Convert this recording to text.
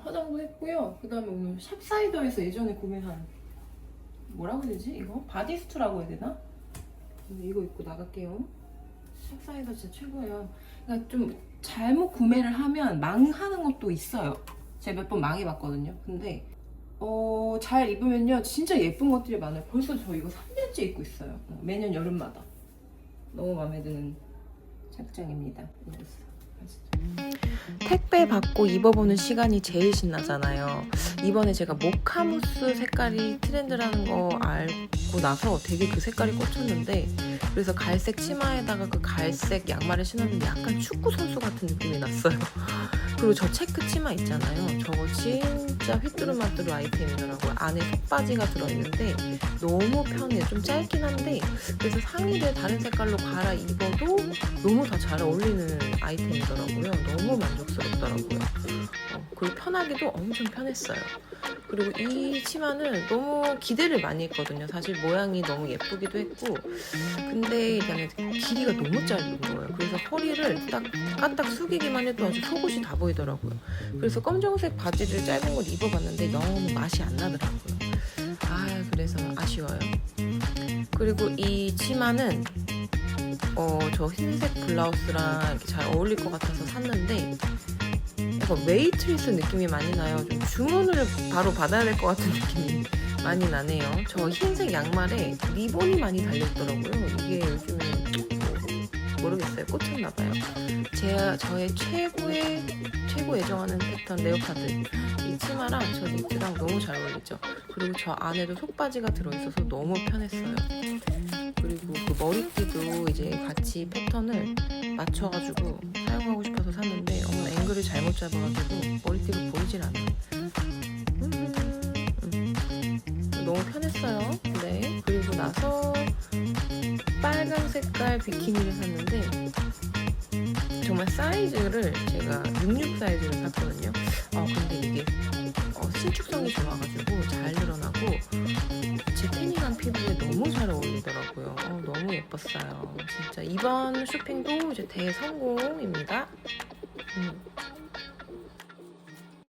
화장도 했고요. 그 다음에 오늘 샵사이더에서 예전에 구매한 뭐라고 해야 되지? 이거? 바디스투라고 해야 되나? 근데 이거 입고 나갈게요. 샵사이더 진짜 최고예요. 그러니까 좀 잘못 구매를 하면 망하는 것도 있어요. 제가 몇 번 망해봤거든요. 근데 어, 잘 입으면요 진짜 예쁜 것들이 많아요. 벌써 저 이거 3년째 입고 있어요. 어, 매년 여름마다. 너무 마음에 드는 착장입니다. 택배 받고 입어보는 시간이 제일 신나잖아요. 이번에 제가 모카무스 색깔이 트렌드라는 거 알고 나서 되게 그 색깔이 꽂혔는데 그래서 갈색 치마에다가 그 갈색 양말을 신었는데 약간 축구 선수 같은 느낌이 났어요. 그리고 저 체크 치마 있잖아요. 저거 진짜 휘뚜루마뚜루 아이템이더라고요. 안에 속바지가 들어있는데 너무 편해요. 좀 짧긴 한데 그래서 상의를 다른 색깔로 갈아입어도 너무 다 잘 어울리는 아이템이 더라고요. 너무 만족스럽더라고요. 어, 그리고 편하기도 엄청 편했어요. 그리고 이 치마는 너무 기대를 많이 했거든요. 사실 모양이 너무 예쁘기도 했고 근데 일단은 길이가 너무 짧은 거예요. 그래서 허리를 딱 까딱 숙이기만 해도 아주 속옷이 다 보이더라고요. 그래서 검정색 바지를 짧은 걸 입어봤는데 너무 맛이 안 나더라고요. 아 그래서 아쉬워요. 그리고 이 치마는 어, 저 흰색 블라우스랑 이렇게 잘 어울릴 것 같아서 샀는데 약간 웨이트리스 느낌이 많이 나요. 좀 주문을 바로 받아야 될 것 같은 느낌이 많이 나네요. 저 흰색 양말에 리본이 많이 달려있더라고요. 이게 요즘에 뭐 모르겠어요. 꽂혔나 봐요. 제가 저의 최고의 최고 애정하는 패턴 레오파드 이 치마랑 저 니트랑 너무 잘 어울리죠. 그리고 저 안에도 속바지가 들어있어서 너무 편했어요. 그리고 그 머리띠도 이제 같이 패턴을 맞춰가지고 사용하고 싶어서 샀는데 어머 앵글을 잘못 잡아가지고 머리띠가 보이질 않아요. 음, 음. 너무 편했어요. 네. 그리고 나서 빨간 색깔 비키니를 샀는데 정말 사이즈를 제가 66 사이즈를 샀거든요. 어 근데 이게 어, 신축성이 좋아가지고 잘 늘어나고 제 태닝한 피부에 너무 잘 어울리더라고요. 어, 너무 예뻤어요. 진짜 이번 쇼핑도 이제 대성공입니다. 음.